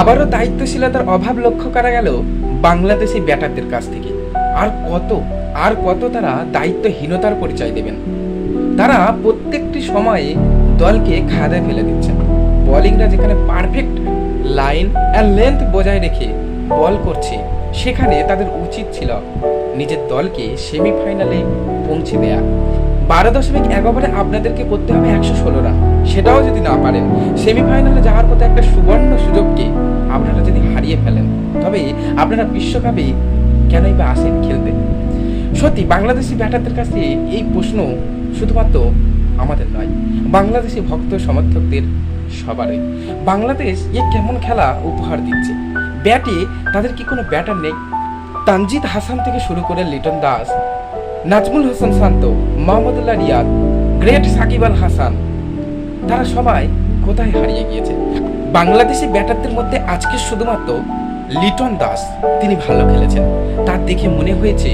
আবারও দায়িত্বশীলতার অভাব লক্ষ্য করা গেল বাংলাদেশি ব্যাটারদের কাছ থেকে। আর কত আর কত তারা দায়িত্বহীনতার পরিচয় দেবেন। তারা প্রত্যেকটি সময়ে দলকে খাদে ফেলে দিচ্ছেন। বোলিংরা যেখানে পারফেক্ট লাইন অ্যান্ড লেন্থ বজায় রেখে বল করছে, সেখানে তাদের উচিত ছিল নিজের দলকে সেমিফাইনালে পৌঁছে দেয়া। বারো দশমিক এক ওভারে আপনাদেরকে করতে হবে একশো ষোলো রান। সেটাও যদি না পারেন সেমিফাইনালে যাওয়ার মতো একটা সুবর্ণ সুযোগকে আপনারা যদি হারিয়ে ফেলেন, তবে আপনারা বিশ্বকাপে কেনই বা আসেন খেলতে? সত্যি, বাংলাদেশি ব্যাটারদের কাছে এই প্রশ্ন শুধুমাত্র আমাদের নয়, বাংলাদেশি ভক্ত সমর্থকদের সবারই। বাংলাদেশ এ কেমন খেলা উপহার দিচ্ছে? ব্যাটে তাদের কি কোনো ব্যাটার নেই? তানজিদ হাসান থেকে শুরু করে লিটন দাস, নাজমুল হোসেন শান্ত, মোহাম্মদুল্লাহ রিয়াদ, গ্রেট সাকিব আল হাসান তারা সবাই কোথায় হারিয়ে গিয়েছে? বাংলাদেশি ব্যাটারদের মধ্যে আজকে শুধুমাত্র লিটন দাস তিনি ভালো খেলেছেন। তার দেখে মনে হয়েছে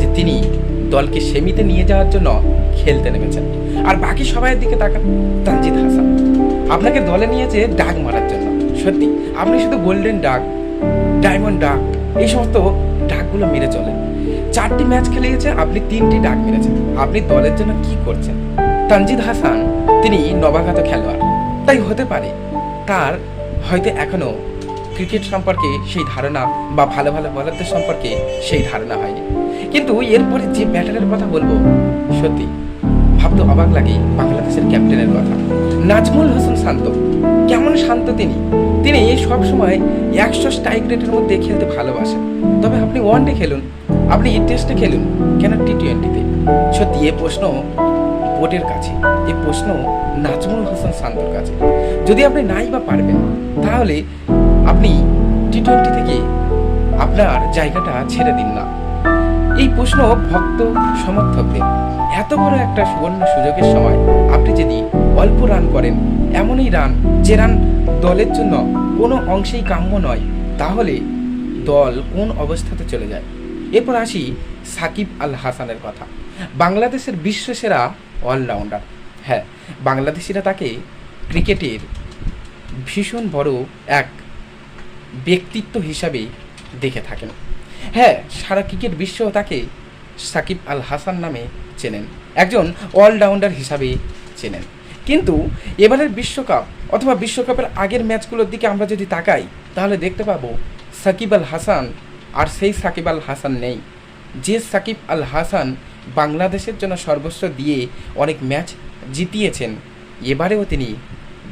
যে তিনি দলকে সেমিতে নিয়ে যাওয়ার জন্য খেলতে নেমেছেন। আর বাকি সবাইয়ের দিকে তাকান, তানজিদ হাসান। আপনাকে দলে নিয়েছে ডাক মারার জন্য। সত্যি, আপনি শুধু গোল্ডেন ডাক, ডায়মন্ড ডাক, এই সমস্ত ডাকগুলো মেরে চলেন। চারটি ম্যাচ খেলে গেছে আপনি তিনটি ডাক মেরেছেন। আপনি দলের জন্য কি করছেন? তানজিদ হাসান তিনি নবাগত খেলোয়াড়। তাই হতে পারে তার হয়তো এখনও ক্রিকেট সম্পর্কে সেই ধারণা বা ভালো ভালো বলারদের সম্পর্কে সেই ধারণা হয়নি। কিন্তু এরপরে যে ব্যাটারের কথা বলব, সত্যি ভাবতে অবাক লাগে বাংলাদেশের ক্যাপ্টেনের কথা। নাজমুল হোসেন শান্ত, কেমন শান্ত তিনি? তিনি সবসময় একশো স্ট্রাইক রেটের মধ্যে খেলতে ভালোবাসেন। তবে আপনি ওয়ান ডে খেলুন, আপনি টেস্টে খেলুন, কেন টি টোয়েন্টিতে সত্যি এ প্রশ্ন বোর্ডের কাছে। এই প্রশ্ন নাজমুল হোসেন শান্তর কাছে। যদি আপনি নাই বা পারবেন, তাহলে আপনি টি টোয়েন্টি থেকে আপনার জায়গাটা ছেড়ে দিন না। এই প্রশ্ন ভক্ত, সমর্থকদের, এত বড় একটা সুবর্ণ সুযোগের সময় আপনি যদি অল্প রান করেন, এমনই রান, যে রান দলের জন্য কোনো অংশেই কাম্য নয়, তাহলে দল কোন অবস্থাতে চলে যায়? এরপর আসি সাকিব আল হাসানের কথা। বাংলাদেশের বিশ্বসেরা অলরাউন্ডার হ্যাঁ বাংলাদেশিরা তাকে ক্রিকেটের ভীষণ বড় এক ব্যক্তিত্ব হিসাবে দেখে থাকেন। হ্যাঁ সারা ক্রিকেট বিশ্ব তাকে সাকিব আল হাসান নামে চেনেন। একজন অলরাউন্ডার হিসাবে চেনেন। কিন্তু এবারের বিশ্বকাপ অথবা বিশ্বকাপের আগের ম্যাচগুলোর দিকে আমরা যদি তাকাই, তাহলে দেখতে পাবো সাকিব আল হাসান আর সেই সাকিব আল হাসান নেই। যে সাকিব আল হাসান বাংলাদেশের জন্য সর্বস্ব দিয়ে অনেক ম্যাচ জিতিয়েছেন। এবারেও তিনি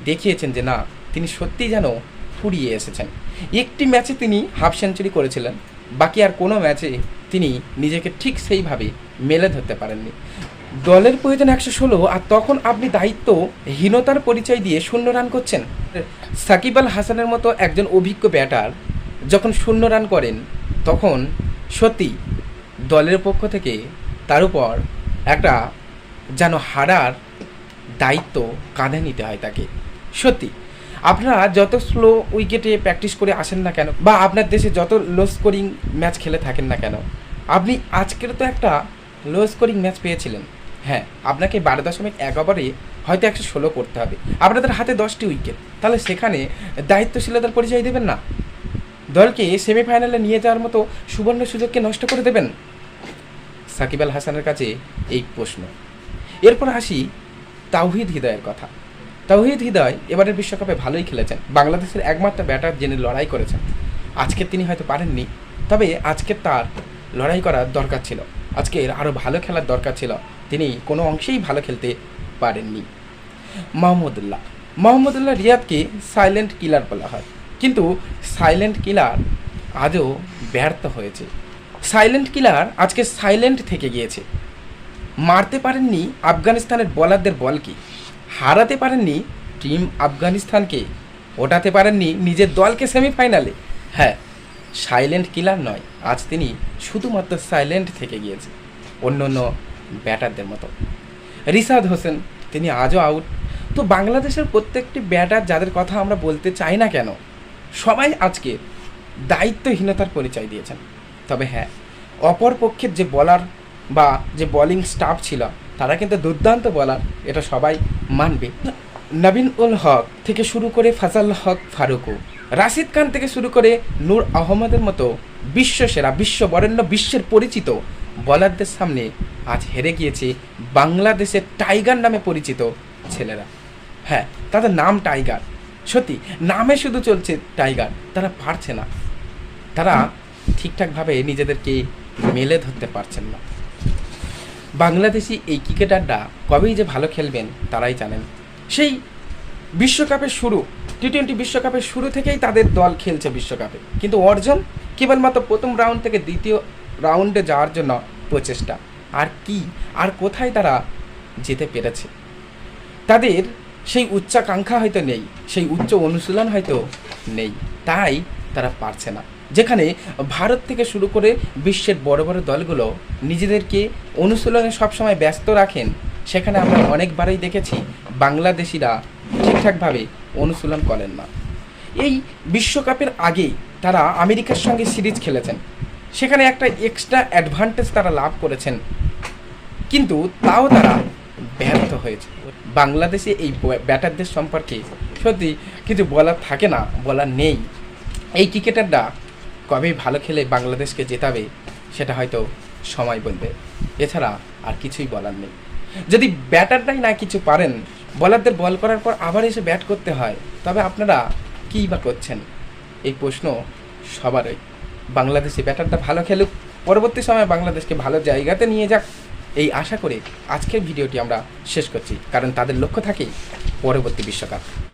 দেখিয়েছেন যে না, তিনি সত্যি যেন ফুরিয়ে এসেছেন। একটি ম্যাচে তিনি হাফ সেঞ্চুরি করেছিলেন, বাকি আর কোনো ম্যাচে তিনি নিজেকে ঠিক সেইভাবে মেলে ধরতে পারেননি। দলের প্রয়োজন একশো ষোলো, আর তখন আপনি দায়িত্বহীনতার পরিচয় দিয়ে শূন্য রান করছেন। সাকিব আল হাসানের মতো একজন অভিজ্ঞ ব্যাটার যখন শূন্য রান করেন, তখন সত্যি দলের পক্ষ থেকে তার উপর একটা যেন হারার দায়িত্ব কাঁধে নিতে হয় তাকে। সত্যি, আপনারা যত স্লো উইকেটে প্র্যাকটিস করে আসেন না কেন, বা আপনার দেশে যত লো স্কোরিং ম্যাচ খেলে থাকেন না কেন, আপনি আজকের তো একটা লো স্কোরিং ম্যাচ পেয়েছিলেন। হ্যাঁ আপনাকে বারো দশমিক এক ওভারে হয়তো একশো ষোলো করতে হবে। আপনাদের হাতে দশটি উইকেট তাহলে সেখানে দায়িত্বশীলতার পরিচয় দেবেন না? দলকে সেমিফাইনালে নিয়ে যাওয়ার মতো সুবর্ণ সুযোগকে নষ্ট করে দেবেন? সাকিব আল হাসানের কাছে এই প্রশ্ন। এরপর আসি তাওহিদ হৃদয়ের কথা। তাওহিদ হৃদয় এবারের বিশ্বকাপে ভালোই খেলেছেন। বাংলাদেশের একমাত্র ব্যাটার যিনি লড়াই করেছেন। আজকে তিনি হয়তো পারেননি, তবে আজকে তার লড়াই করার দরকার ছিল। আজকের আরও ভালো খেলার দরকার ছিল। তিনি কোনো অংশেই ভালো খেলতে পারেননি। মাহমুদুল্লাহ। মাহমুদুল্লাহ রিয়াদকে সাইলেন্ট কিলার বলা হয়। কিন্তু সাইলেন্ট কিলার আজও ব্যর্থ হয়েছে। সাইলেন্ট কিলার আজকে সাইলেন্ট থেকে গিয়েছে। মারতে পারেননি আফগানিস্তানের বলারদের বলকে হারাতে পারেননি টিম আফগানিস্তানকে? ওঠাতে পারেননি নিজের দলকে সেমিফাইনালে? হ্যাঁ সাইলেন্ট কিলার নয়, আজ তিনি শুধুমাত্র সাইলেন্ট থেকে গিয়েছে অন্য অন্য ব্যাটারদের মতো। রিসাদ হোসেন, তিনি আজও আউট তো বাংলাদেশের প্রত্যেকটি ব্যাটার যাদের কথা আমরা বলতে চাই না কেন, সবাই আজকে দায়িত্বহীনতার পরিচয় দিয়েছেন। তবে হ্যাঁ অপর পক্ষের যে বলার বা যে বোলিং স্টাফ ছিল, তারা কিন্তু দুর্দান্ত বলার এটা সবাই মানবে। নবীন উল হক থেকে শুরু করে ফাজাল হক ফারুকও রাশিদ খান থেকে শুরু করে নূর আহমদের মতো বিশ্বসেরা বিশ্ব বরেণ্য বিশ্বের পরিচিত বলারদের সামনে আজ হেরে গিয়েছে বাংলাদেশের টাইগার নামে পরিচিত ছেলেরা। হ্যাঁ তাদের নাম টাইগার। সত্যি, নামে শুধু চলছে টাইগার, তারা পারছে না। তারা ঠিকঠাকভাবে নিজেদেরকে মেলে ধরতে পারছেন না। বাংলাদেশি এই ক্রিকেটাররা কবেই যে ভালো খেলবেন তারাই জানেন। সেই বিশ্বকাপের শুরু টি টোয়েন্টি বিশ্বকাপের শুরু থেকেই তাদের দল খেলছে বিশ্বকাপে। কিন্তু অর্জন কেবলমাত্র প্রথম রাউন্ড থেকে দ্বিতীয় রাউন্ডে যাওয়ার জন্য প্রচেষ্টা। আর কি, আর কোথায় তারা যেতে পেরেছে? তাদের সেই উচ্চাকাঙ্ক্ষা হয়তো নেই, সেই উচ্চ অনুশীলন হয়তো নেই, তাই তারা পারছে না। যেখানে ভারত থেকে শুরু করে বিশ্বের বড় বড় দলগুলো নিজেদেরকে অনুশীলনে সবসময় ব্যস্ত রাখেন, সেখানে আমরা অনেকবারই দেখেছি বাংলাদেশিরা ঠিকঠাকভাবে অনুশীলন করেন না। এই বিশ্বকাপের আগে তারা আমেরিকার সঙ্গে সিরিজ খেলেছেন, সেখানে একটা এক্সট্রা অ্যাডভান্টেজ তারা লাভ করেছেন। কিন্তু তাও তারা ব্যর্থ হয়েছে। বাংলাদেশে এই ব্যাটারদের সম্পর্কে সত্যি কিছু বলার থাকে না, বলার নেই। এই ক্রিকেটাররা কবে ভালো খেলে বাংলাদেশকে জেতাবে, সেটা হয়তো সময় বলবে। এছাড়া আর কিছুই বলার নেই। যদি ব্যাটাররাই না কিছু পারেন, বলারদের বল করার পর আবার এসে ব্যাট করতে হয়, তবে আপনারা কী বা করছেন? এই প্রশ্ন সবারই। বাংলাদেশি ব্যাটারটা ভালো খেলুক, পরবর্তী সময়ে বাংলাদেশকে ভালো জায়গাতে নিয়ে যাক, এই আশা করে আজকের ভিডিওটি আমরা শেষ করছি, কারণ তাদের লক্ষ্য থাকে পরবর্তী বিশ্বকাপ।